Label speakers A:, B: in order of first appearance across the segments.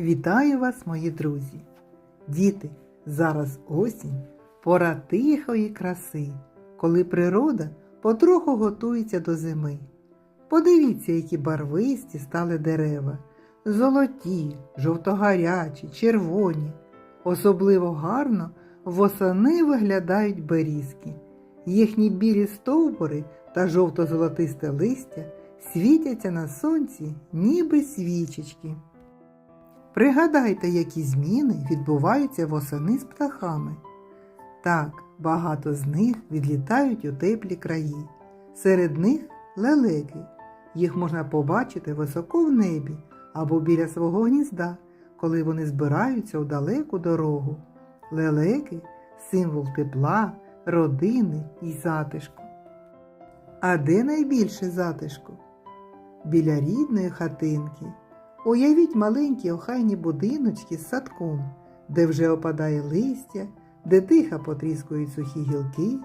A: Вітаю вас, мої друзі! Діти, зараз осінь, пора тихої краси, коли природа потроху готується до зими. Подивіться, які барвисті стали дерева. Золоті, жовтогарячі, червоні. Особливо гарно восени виглядають берізки. Їхні білі стовбури та жовто-золотисте листя світяться на сонці, ніби свічечки. Пригадайте, які зміни відбуваються восени з птахами. Так, багато з них відлітають у теплі краї. Серед них лелеки. Їх можна побачити високо в небі або біля свого гнізда, коли вони збираються у далеку дорогу. Лелеки символ тепла, родини і затишку. А де найбільше затишку? Біля рідної хатинки. Уявіть маленькі охайні будиночки з садком, де вже опадає листя, де тихо потріскують сухі гілки,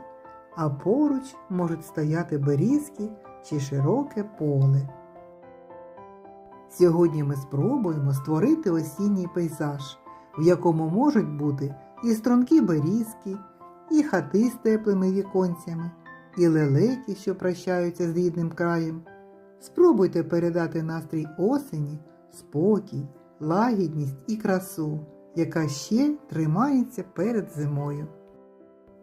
A: а поруч можуть стояти берізки чи широке поле. Сьогодні ми спробуємо створити осінній пейзаж, в якому можуть бути і стрункі берізки, і хати з теплими віконцями, і лелеки, що прощаються з рідним краєм. Спробуйте передати настрій осені, спокій, лагідність і красу, яка ще тримається перед зимою.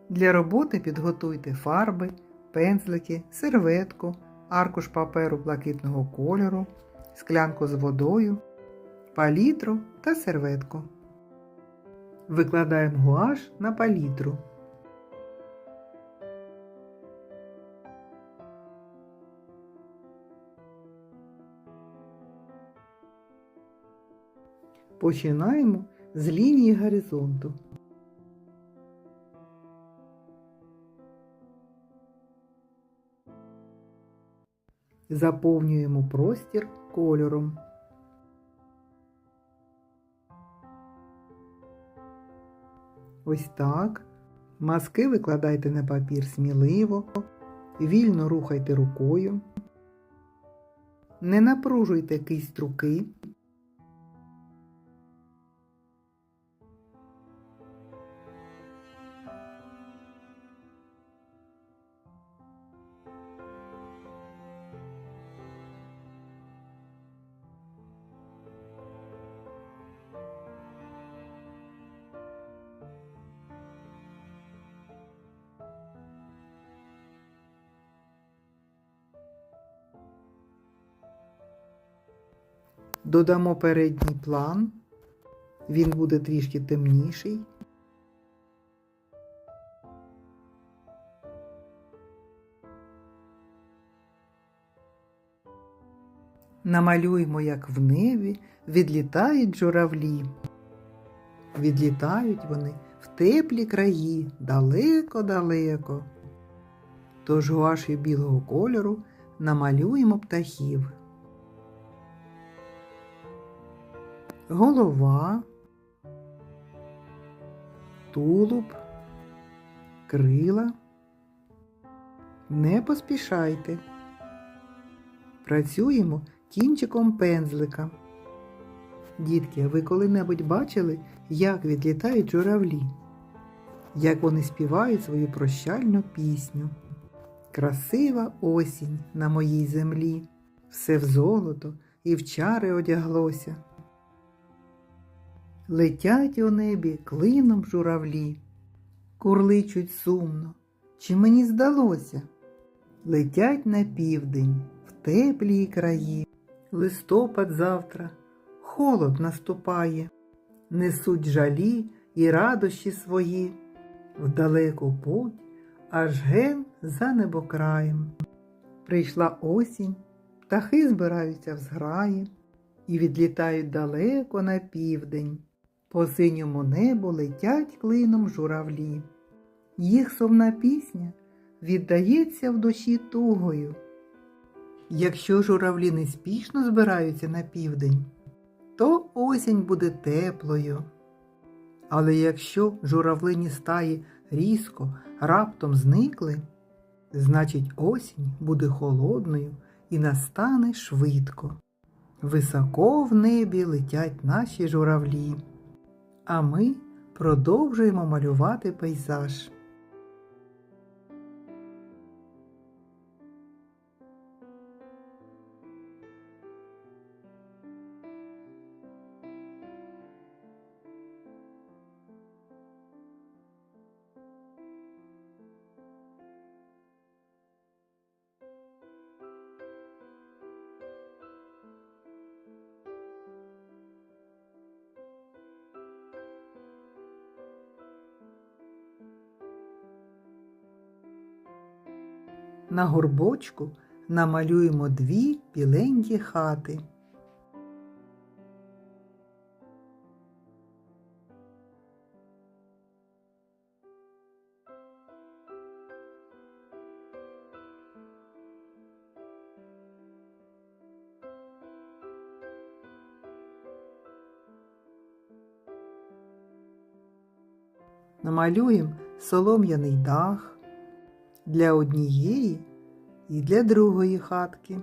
A: Для роботи підготуйте фарби, пензлики, серветку, аркуш паперу блакитного кольору, склянку з водою, палітру та серветку. Викладаємо гуаш на палітру. Починаємо з лінії горизонту. Заповнюємо простір кольором. Ось так. Маски викладайте на папір сміливо, вільно рухайте рукою. Не напружуйте кисть руки. Додамо передній план. Він буде трішки темніший. Намалюємо, як в небі відлітають журавлі. Відлітають вони в теплі краї далеко-далеко. Тож гуашю білого кольору намалюємо птахів. Голова, тулуб, крила. Не поспішайте. Працюємо кінчиком пензлика. Дітки, ви коли-небудь бачили, як відлітають журавлі, як вони співають свою прощальну пісню. Красива осінь на моїй землі, все в золото і в чари одяглося. Летять у небі клином журавлі, курличуть сумно, чи мені здалося? Летять на південь, в теплі краї. Листопад завтра, холод наступає, несуть жалі і радощі свої, в далеку путь, аж ген за небокраєм. Прийшла осінь, птахи збираються в зграї і відлітають далеко на південь. По синьому небу летять клином журавлі. Їх совна пісня віддається в душі тугою. Якщо журавлі неспішно збираються на південь, то осінь буде теплою. Але якщо журавлині стаї різко, раптом зникли, значить осінь буде холодною і настане швидко. Високо в небі летять наші журавлі, а ми продовжуємо малювати пейзаж. На горбочку намалюємо дві біленькі хати. Намалюємо солом'яний дах для однієї і для другої хатки.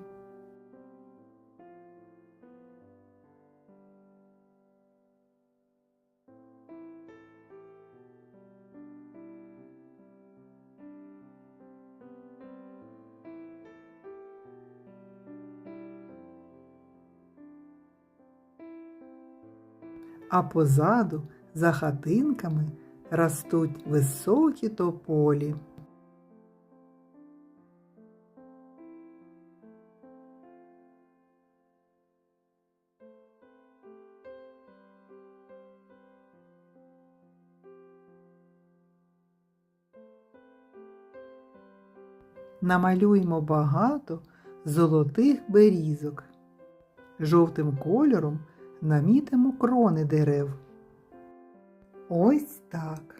A: А позаду за хатинками ростуть високі тополі. Намалюємо багато золотих берізок. Жовтим кольором намітимо крони дерев. Ось так.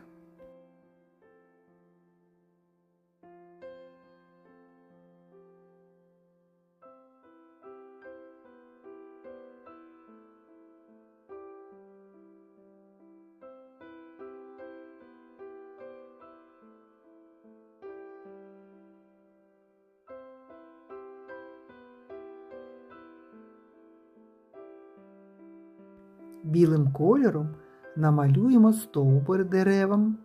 A: Білим кольором намалюємо стовбур деревам.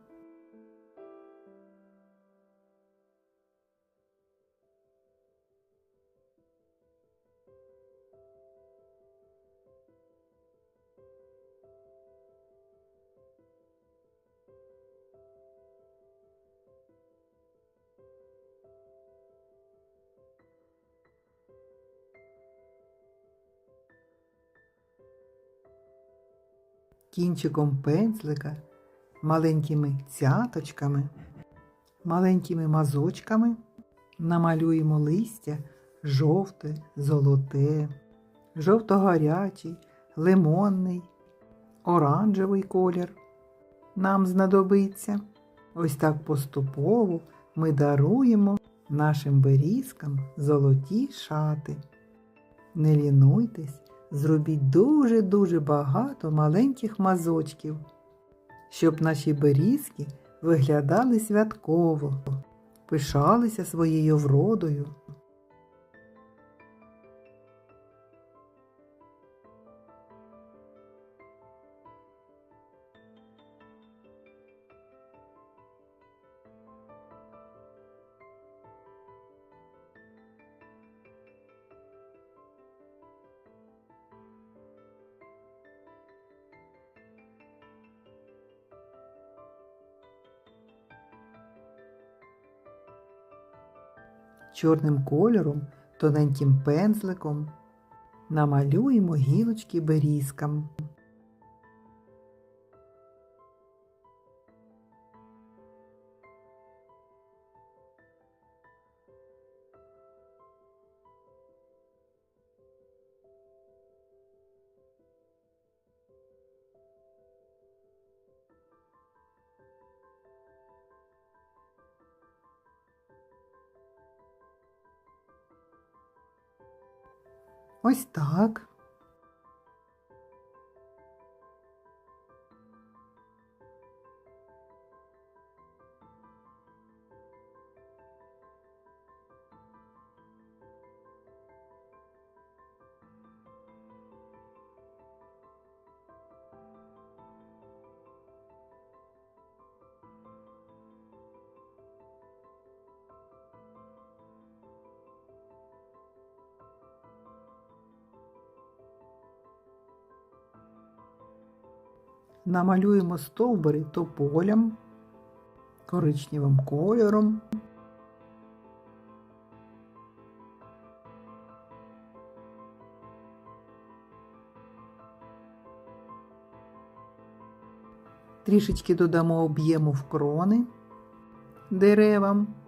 A: Кінчиком пензлика, маленькими цяточками, маленькими мазочками намалюємо листя жовте, золоте, жовто-гарячий, лимонний, оранжевий колір. Нам знадобиться. Ось так поступово ми даруємо нашим берізкам золоті шати. Не лінуйтесь зробіть дуже-дуже багато маленьких мазочків, щоб наші берізки виглядали святково, пишалися своєю вродою. Чорним кольором, тоненьким пензликом. Намалюємо гілочки берізкам. Ось так. Намалюємо стовбури тополям, коричневим кольором. Трішечки додамо об'єму в крони деревам.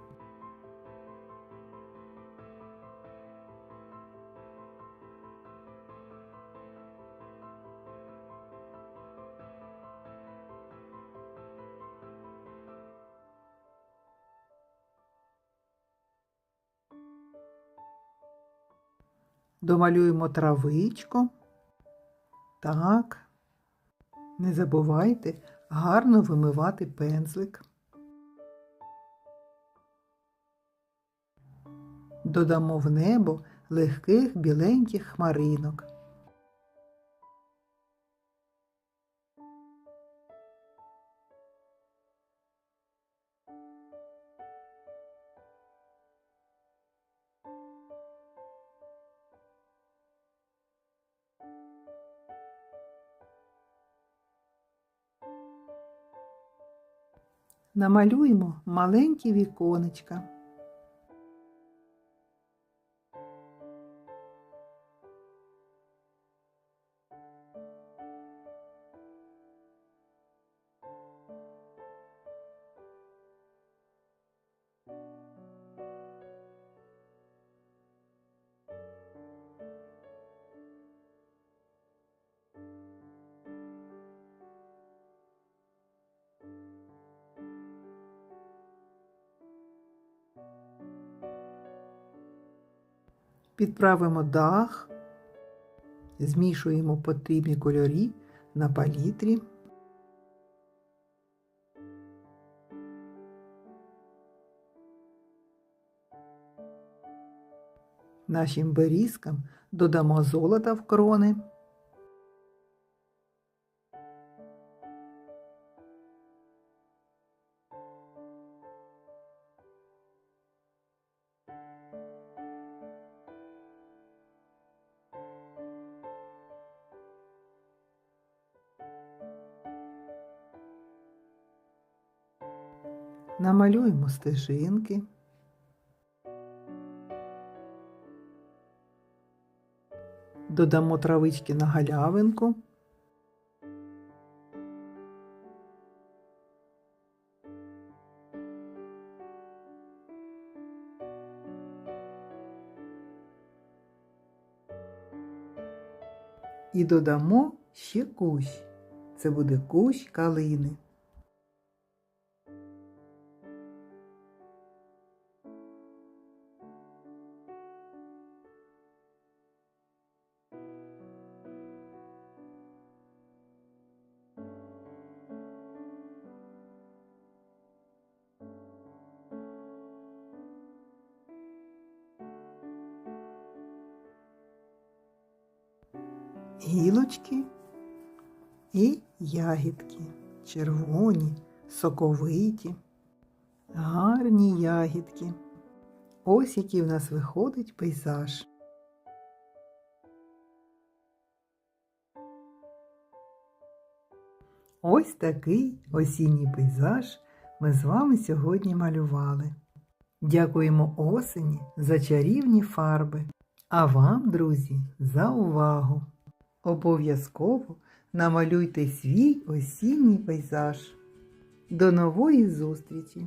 A: Домалюємо травичку. Так. Не забувайте гарно вимивати пензлик. Додамо в небо легких біленьких хмаринок. Намалюємо маленькі віконечка. Підправимо дах, змішуємо потрібні кольорі на палітрі. Нашим берізкам додамо золота в крони. Намалюємо стежинки. Додамо травички на галявинку. І додамо ще кущ. Це буде кущ калини. Гілочки і ягідки. Червоні, соковиті, гарні ягідки. Ось який в нас виходить пейзаж. Ось такий осінній пейзаж ми з вами сьогодні малювали. Дякуємо осені за чарівні фарби. А вам, друзі, за увагу! Обов'язково намалюйте свій осінній пейзаж. До нової зустрічі!